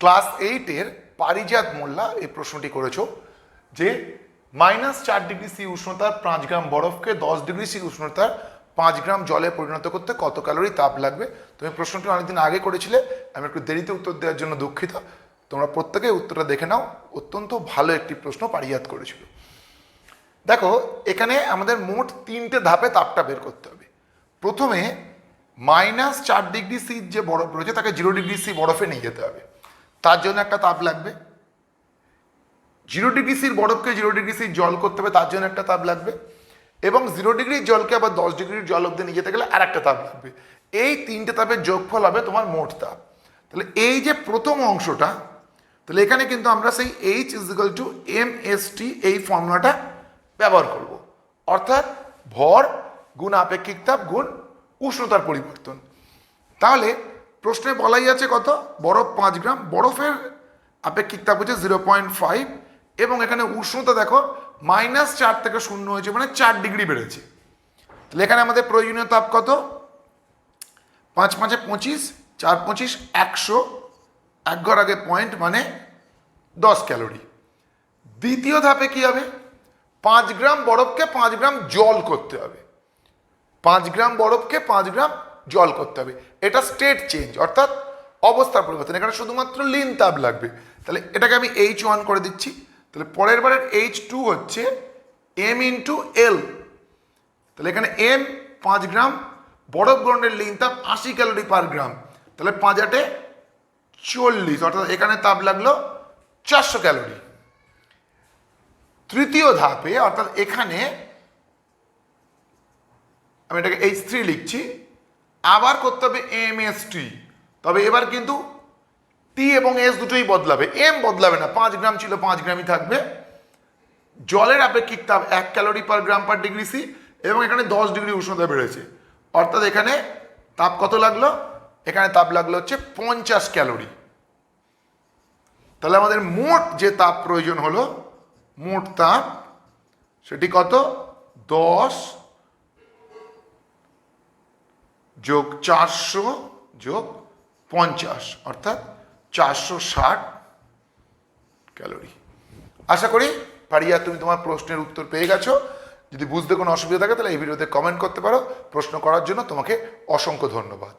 Class এইটের পারিজাত মোল্লা এই প্রশ্নটি করেছ যে মাইনাস চার ডিগ্রি সি উষ্ণতার পাঁচ গ্রাম বরফকে দশ ডিগ্রি সি উষ্ণতার পাঁচ গ্রাম জলে পরিণত করতে কত ক্যালোরি তাপ লাগবে? তুমি প্রশ্নটি অনেকদিন আগে করেছিলে, আমি একটু দেরিতে উত্তর দেওয়ার জন্য দুঃখিত। তোমরা প্রত্যেকেই উত্তরটা দেখে নাও, অত্যন্ত ভালো একটি প্রশ্ন পারিজাত করেছিল। দেখো, এখানে আমাদের মোট তিনটে ধাপে তাপটা বের করতে হবে। প্রথমে মাইনাস চার ডিগ্রি সি যে বরফ রয়েছে, তাকে জিরো ডিগ্রি সি বরফে নিয়ে যেতে হবে। তার জন্য একটা তাপ লাগবে। জিরো ডিগ্রি সির বরফকে জিরো ডিগ্রি সির জল করতে হবে, তার জন্য একটা তাপ লাগবে। এবং জিরো ডিগ্রির জলকে আবার দশ ডিগ্রির জল অব্দি নিয়ে যেতে গেলে আর একটা তাপ লাগবে। এই তিনটে তাপের যোগফল হবে তোমার মোট তাপ। তাহলে এই যে প্রথম অংশটা, তাহলে এখানে কিন্তু আমরা সেই H equal to M S T এই ফর্মুলাটা ব্যবহার করব। অর্থাৎ ভর গুণ আপেক্ষিক তাপ গুণ উষ্ণতার পরিবর্তন। তাহলে প্রশ্নে বলাই আছে কত? বরফ পাঁচ গ্রাম। বরফের আপেক্ষিক তাপ হচ্ছে জিরো পয়েন্ট ফাইভ এবং এখানে উষ্ণতা দেখো, মাইনাস চার থেকে শূন্য হয়েছে মানে চার ডিগ্রি বেড়েছে। তাহলে এখানে আমাদের প্রয়োজনীয় তাপ কত? পাঁচ পাঁচে পঁচিশ, চার পঁচিশ, একশো, এক ঘর আগে পয়েন্ট মানে দশ ক্যালোরি। দ্বিতীয় ধাপে কি হবে? পাঁচ গ্রাম বরফকে পাঁচ গ্রাম জল করতে হবে। পাঁচ গ্রাম বরফকে পাঁচ গ্রাম জল করতে হবে। এটা স্টেট চেঞ্জ অর্থাৎ অবস্থার পরিবর্তন। এখানে শুধুমাত্র লিন তাপ লাগবে। তাহলে এটাকে আমি এইচ ওয়ান করে দিচ্ছি। তাহলে পরের বারের এইচ টু হচ্ছে এম ইন্টু এল তাহলে এখানে এম পাঁচ গ্রাম বরফ গ্রহণের লিন তাপ আশি ক্যালোরি পার গ্রাম তাহলে পাঁচ আটে চল্লিশ, অর্থাৎ এখানে তাপ লাগল চারশো ক্যালোরি তৃতীয় ধাপে, অর্থাৎ এখানে আমি এটাকে এইচ থ্রি লিখছি। আবার করতে হবে এম এস টি তবে এবার কিন্তু টি এবং এস দুটোই বদলাবে। এম বদলাবে না, পাঁচ গ্রাম ছিল, পাঁচ গ্রামই থাকবে। জলের আপেক্ষিক তাপ এক calorie per gram per degree C এবং এখানে দশ ডিগ্রি উষ্ণতা বেড়েছে। অর্থাৎ এখানে তাপ কত লাগল? এখানে তাপ লাগল হচ্ছে পঞ্চাশ ক্যালোরি। তাহলে আমাদের মোট যে তাপ প্রয়োজন হলো, মোট তাপ সেটি কত? দশ যোগ চারশো, যোগ পঞ্চাশ, অর্থাৎ চারশো ষাট ক্যালোরি। আশা করি পারিয়া, তুমি তোমার প্রশ্নের উত্তর পেয়ে গেছো। যদি বুঝতে কোনো অসুবিধা থাকে, তাহলে এই ভিডিওতে কমেন্ট করতে পারো। প্রশ্ন করার জন্য তোমাকে অসংখ্য ধন্যবাদ।